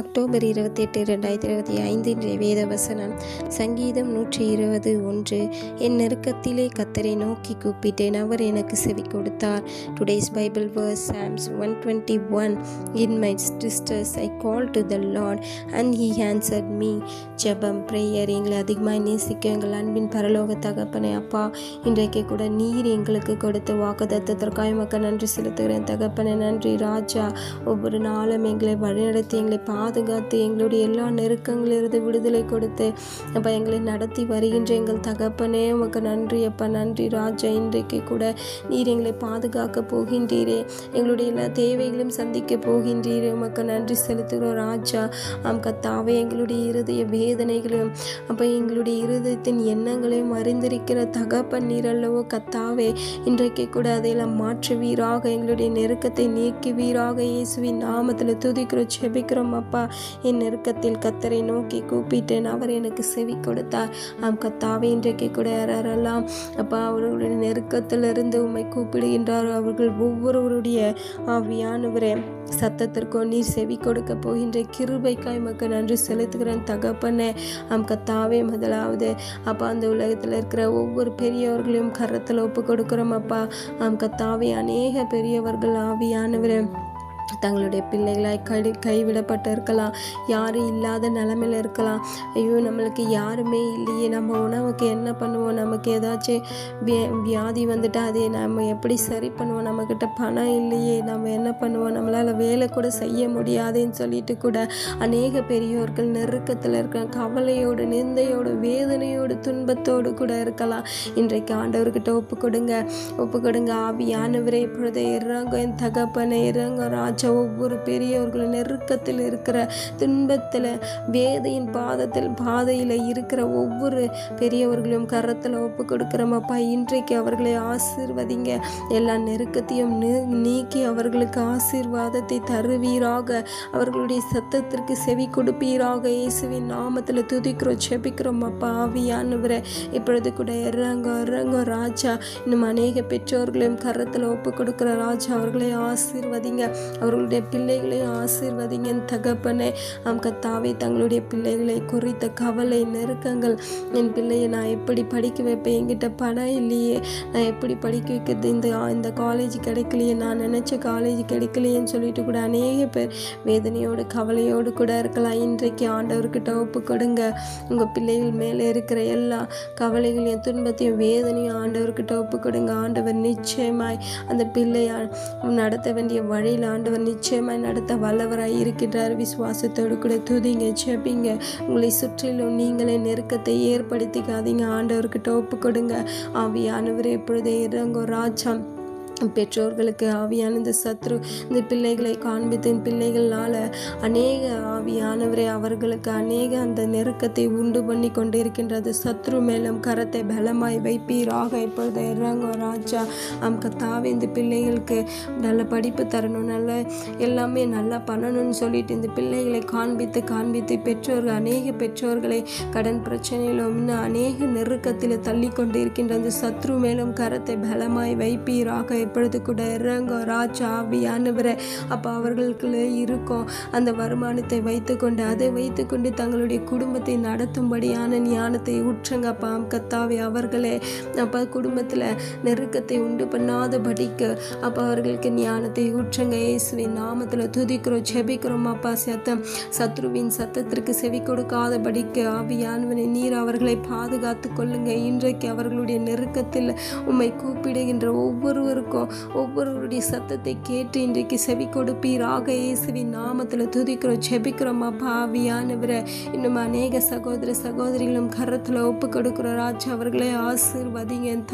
October இருபத்தெட்டு ரெண்டாயிரத்தி இருபத்தி ஐந்து இன்றைய வேத வசனம் சங்கீதம் நூற்றி இருபது ஒன்று. என் நெருக்கத்திலே கத்தரை நோக்கி கூப்பிட்டேன். அவர் எனக்கு செவி கொடுத்தார். Today's Bible verse Psalms one twenty one in my distress I call to the Lord and he answered me ஜெபம் ப்ரேயர் எங்களை அதிகமாக நேசிக்க எங்கள் அன்பின் பரலோக தகப்பனே அப்பா. இன்றைக்கு கூட நீர் எங்களுக்கு கொடுத்த வாக்குதத்தத்திற்காக மக்கள் நன்றி செலுத்துகிறேன். தகப்பனே நன்றி ராஜா. ஒவ்வொரு நாளும் எங்களை வழிநடத்தி எங்களை பா பாதுகாத்து எங்களுடைய எல்லா நெருக்கங்களிலிருந்து விடுதலை கொடுத்து அப்போ எங்களை நடத்தி வருகின்ற எங்கள் தகப்பனே உமக்கு நன்றி அப்பா நன்றி ராஜா. இன்றைக்கு கூட நீர் எங்களை பாதுகாக்க போகின்றீரே எங்களுடைய எல்லா தேவைகளையும் சந்திக்க போகின்றீரே. உமக்கு நன்றி செலுத்துகிறோம் ராஜா. ஆம் கத்தாவே எங்களுடைய இருதய வேதனைகளையும் அப்போ எங்களுடைய இருதயத்தின் எண்ணங்களையும் அறிந்திருக்கிற தகப்பன் நீர் அல்லவோ கத்தாவே இன்றைக்கு கூட அதையெல்லாம் மாற்றுவீராக எங்களுடைய நெருக்கத்தை நீக்குவீராக. இயேசுவின் நாமத்தில் துதிக்கிறோம் செபிக்கிறோம் அப்பா. அப்பா என் நெருக்கத்தில் கத்தரை நோக்கி கூப்பிட்டேன். அவர் எனக்கு செவி கொடுத்தார். ஆம் கத்தாவே இன்றைக்கு கூட யாரெல்லாம் அப்பா அவர்களுடைய நெருக்கத்திலிருந்து உண்மை கூப்பிடுகின்றார் அவர்கள் ஒவ்வொருவருடைய ஆவியானவரே சத்தத்திற்கோ நீர் செவி கொடுக்க போகின்ற கிருபைக்காய் மக்கள் நன்றி செலுத்துகிறேன். தகப்பனே ஆம் கத்தாவே முதலாவது அப்பா அந்த உலகத்தில் இருக்கிற ஒவ்வொரு பெரியவர்களையும் கரத்தில் ஒப்பு கொடுக்குறோம் அப்பா. ஆம் கத்தாவே அநேக பெரியவர்கள் ஆவியானவரே தங்களுடைய பிள்ளைகளாய் கை கைவிடப்பட்டு இருக்கலாம் யாரும் இல்லாத நிலமையில இருக்கலாம். ஐயோ நம்மளுக்கு யாருமே இல்லையே. நம்ம உணவுக்கு என்ன பண்ணுவோம்? நமக்கு ஏதாச்சும் வியா- வியாதி வந்துட்டா அதை நம்ம எப்படி சரி பண்ணுவோம்? நம்மக்கிட்ட பணம் இல்லையே. நம்ம என்ன பண்ணுவோம்? நம்மளால் வேலை கூட செய்ய முடியாதுன்னு சொல்லிட்டு கூட அநேக பெரியோர்கள் நெருக்கத்தில் இருக்கிற கவலையோடு நிந்தையோடு வேதனையோடு துன்பத்தோடு கூட இருக்கலாம். இன்றைக்கு ஆண்டவர்கிட்ட ஒப்பு கொடுங்க. ஒப்பு கொடுங்க. ஆவியானவரை இப்பொழுது இறங்கும் என் தகப்பனை இறங்கும் ராஜ. ஒவ்வொரு பெரியவர்களும் நெருக்கத்தில் இருக்கிற துன்பத்தில் வேதையின் பாதத்தில் பாதையில் இருக்கிற ஒவ்வொரு பெரியவர்களையும் கரத்தில் ஒப்பு கொடுக்குறோமப்பா இன்றைக்கு அவர்களை ஆசீர்வதிங்க. எல்லா நெருக்கத்தையும் நீ- நீக்கி அவர்களுக்கு ஆசீர்வாதத்தை தருவீராக. அவர்களுடைய சத்தத்திற்கு செவி கொடுப்பீராக. இயேசுவின் நாமத்தில் துதிக்கிறோம் செபிக்கிறோம். அப்பா ஆவியானவரை இப்பொழுது கூட இறங்கோ இறங்கோ ராஜா. இன்னும் அநேக பெற்றோர்களையும் கரத்தில் ஒப்பு கொடுக்குற ராஜா அவர்களை ஆசீர்வதிங்க. அவர்களுடைய பிள்ளைகளையும் ஆசீர்வதிங்க. என் தகப்பனே ஆம் கத்தாவே தங்களுடைய பிள்ளைகளை குறித்த கவலை நெருக்கங்கள் என் பிள்ளையை நான் எப்படி படிக்க வைப்பேன்? என்கிட்ட பணம் இல்லையே. நான் எப்படி படிக்க வைக்கிறது? இந்த இந்த காலேஜ் கிடைக்கலையே. நான் நினச்ச காலேஜ் கிடைக்கலையேன்னு சொல்லிட்டு கூட அநேக பேர் வேதனையோடு கவலையோடு கூட இருக்கலாம். இன்றைக்கு ஆண்டவர்கிட்ட ஒப்பு கொடுங்க. உங்கள் பிள்ளைகள் மேலே இருக்கிற எல்லா கவலைகளையும் துன்பத்தையும் வேதனையும் ஆண்டவர்கிட்ட ஒப்பு கொடுங்க. ஆண்டவர் நிச்சயமாய் அந்த பிள்ளையை நடத்த வேண்டிய வழியில் ஆண்டவர் நிச்சயமாய் நடத்த வல்லவராய் இருக்கின்றார். விசுவாசத்தோடு கூட துதிங்க செபிங்க உங்களை சுற்றிலும் நீங்களே நெருக்கத்தை ஏற்படுத்திக்காதீங்க. ஆண்டவர்கிட்ட ஒப்பு கொடுங்க ஆவியானவர் எப்பொழுதே இறங்கும். ராஜா பெற்றோர்களுக்கு ஆவியான இந்த சத்ரு இந்த பிள்ளைகளை காண்பித்து பிள்ளைகளால் அநேக ஆவியானவரை அவர்களுக்கு அநேக அந்த நெருக்கத்தை உண்டு பண்ணி கொண்டிருக்கின்றது. சத்ரு மேலும் கரத்தை பலமாய் வைப்பீராக. இப்பொழுது இறங்கோ ராஜா அம் கத்தாவே இந்த பிள்ளைகளுக்கு நல்ல படிப்பு தரணும் நல்ல எல்லாமே நல்லா பண்ணணும்னு சொல்லிட்டு இந்த பிள்ளைகளை காண்பித்து காண்பித்து பெற்றோர்கள் அநேக பெற்றோர்களை கடன் பிரச்சனையிலும் இன்னும் அநேக நெருக்கத்தில் தள்ளி கொண்டு இருக்கின்ற அந்த சத்ரு மேலும் கரத்தை பலமாய் வைப்பீராக. இப்பொழுது கூட இறங்க ராஜா ஆவியானவரை அப்போ அவர்களுக்குள்ளே இருக்கும் அந்த வருமானத்தை வைத்துக்கொண்டு அதை வைத்துக்கொண்டு தங்களுடைய குடும்பத்தை நடத்தும்படியான ஞானத்தை ஊற்றுங்க அப்பா கத்தாவே அவர்களே. அப்போ குடும்பத்தில் நெருக்கத்தை உண்டு பண்ணாத படிக்க அப்போ அவர்களுக்கு ஞானத்தை ஊற்றுங்க இயேசுவின் நாமத்தில் துதிக்கிறோம் செபிக்கிறோம் அப்பா சத்தம். சத்ருவின் சத்தத்திற்கு செவி கொடுக்காத படிக்க ஆவியானவனை நீர் அவர்களை பாதுகாத்து கொள்ளுங்க. இன்றைக்கு அவர்களுடைய நெருக்கத்தில் உம்மை கூப்பிடுகின்ற ஒவ்வொருவருக்கும் ஒவ்வொருவருடைய சத்தத்தை கேட்டு இன்றைக்கு செவி கொடுப்பீராக. இயேசுவின் நாமத்தில் துதிக்கிறோம் செபிக்கிறோம் அப்பா ஆவியானவரை. இன்னும் அநேக சகோதர சகோதரிகளும் கரத்தில் ஒப்பு கொடுக்குற ராஜா அவர்களே ஆசிர்வதிங்க என்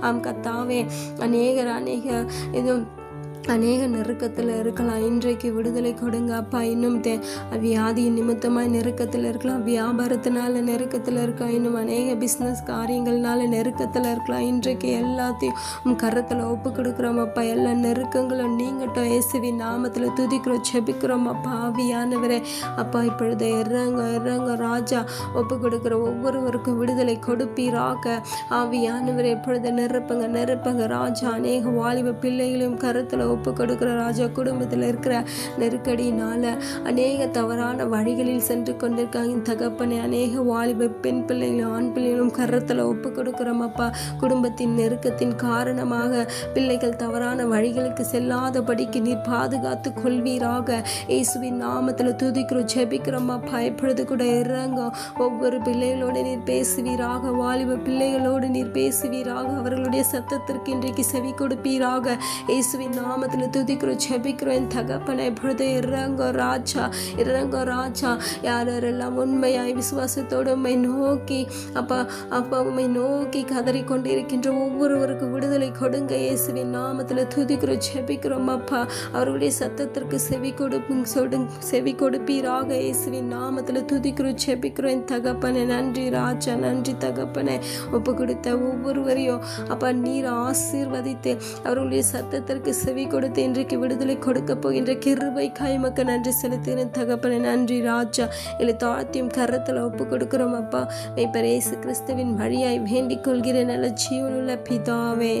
ஆம் கத்தாவே அநேகர் அநேக இதுவும் அநேக நெருக்கத்தில் இருக்கலாம். இன்றைக்கு விடுதலை கொடுங்க அப்பா. இன்னும் தே வியாதியின் நிமித்தமாய் நெருக்கத்தில் இருக்கலாம். வியாபாரத்தினால நெருக்கத்தில் இருக்கலாம். இன்னும் அநேக பிஸ்னஸ் காரியங்கள்னால நெருக்கத்தில் இருக்கலாம். இன்றைக்கு எல்லாத்தையும் கரத்தில் ஒப்பு கொடுக்குறோம் அப்பா. எல்லா நெருக்கங்களும் நீங்கட்டும். இயேசுவி நாமத்தில் துதிக்கிறோம் செபிக்கிறோம் அப்பா. ஆவியானவரே அப்பா. இப்பொழுது இறங்க இறங்க ராஜா ஒப்பு கொடுக்குற ஒவ்வொருவருக்கும் விடுதலை கொடுப்பீராக. ஆவியானவரை இப்பொழுது நெருப்புங்க நெருப்புங்க ராஜா. அநேக வாலிப பிள்ளைகளையும் கருத்தில் ஒப்பு கொடுக்குற ராஜா குடும்பத்தில் இருக்கிற நெருக்கடியினால் அநேக தவறான வழிகளில் சென்று கொண்டிருக்காங்க. தகப்பனை அநேக வாலிப பெண் பிள்ளைகளும் ஆண் பிள்ளைகளும் கரத்தில் ஒப்பு கொடுக்குறோமப்பா குடும்பத்தின் நெருக்கத்தின் காரணமாக பிள்ளைகள் தவறான வழிகளுக்கு செல்லாதபடிக்கு நீர் பாதுகாத்து கொள்வீராக. இயேசுவின் நாமத்தில் துதிக்கிறோம் ஜெபிக்கிறோம் எப்பொழுது கூட இறங்க ஒவ்வொரு பிள்ளைகளோடு நீர் பேசுவீராக. வாலிப பிள்ளைகளோடு நீர் பேசுவீராக. அவர்களுடைய சத்தத்திற்கு இன்றைக்கு செவி கொடுப்பீராக. இயேசுவின் நாமத்தில் துதிக்கிறோம் செபிக்கிறோம் என் தகப்பனை பொழுது இறங்கோ ராஜா இறங்கோ ராஜா. யாரெல்லாம் உண்மையாய் விசுவாசத்தோடு உண்மை நோக்கி அப்பா அப்பா உண்மை நோக்கி கதறிக்கொண்டு இருக்கின்ற ஒவ்வொருவருக்கு விடுதலை கொடுங்க. இயேசுவின் நாமத்தில் துதிக்கிறோம் செபிக்கிறோம் அப்பா. அவர்களுடைய சத்தத்திற்கு செவி கொடுப்பு சொடு செவி கொடுப்பீராக. இயேசுவின் நாமத்தில் துதிக்கிறோம் செபிக்கிறோம். என் தகப்பனை நன்றி ராஜா நன்றி தகப்பனை. ஒப்பு கொடுத்த ஒவ்வொருவரையும் அப்பா நீர் ஆசீர்வதித்து அவர்களுடைய சத்தத்திற்கு செவி கொடுத்து இன்றைக்கு விடுதலை கொடுக்க போகின்ற கிருபை கைமக்க நன்றி செலுத்தின தகப்பனை நன்றி ராஜா. இல்லை தாழ்த்தியும் கரத்தில் ஒப்பு கொடுக்கிறோம் அப்பா. இப்போ இயேசு கிறிஸ்துவின் வழியாய் வேண்டிக் கொள்கிற நல்ல ஜீவனுள்ள பிதாவே.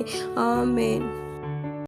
ஆமேன்.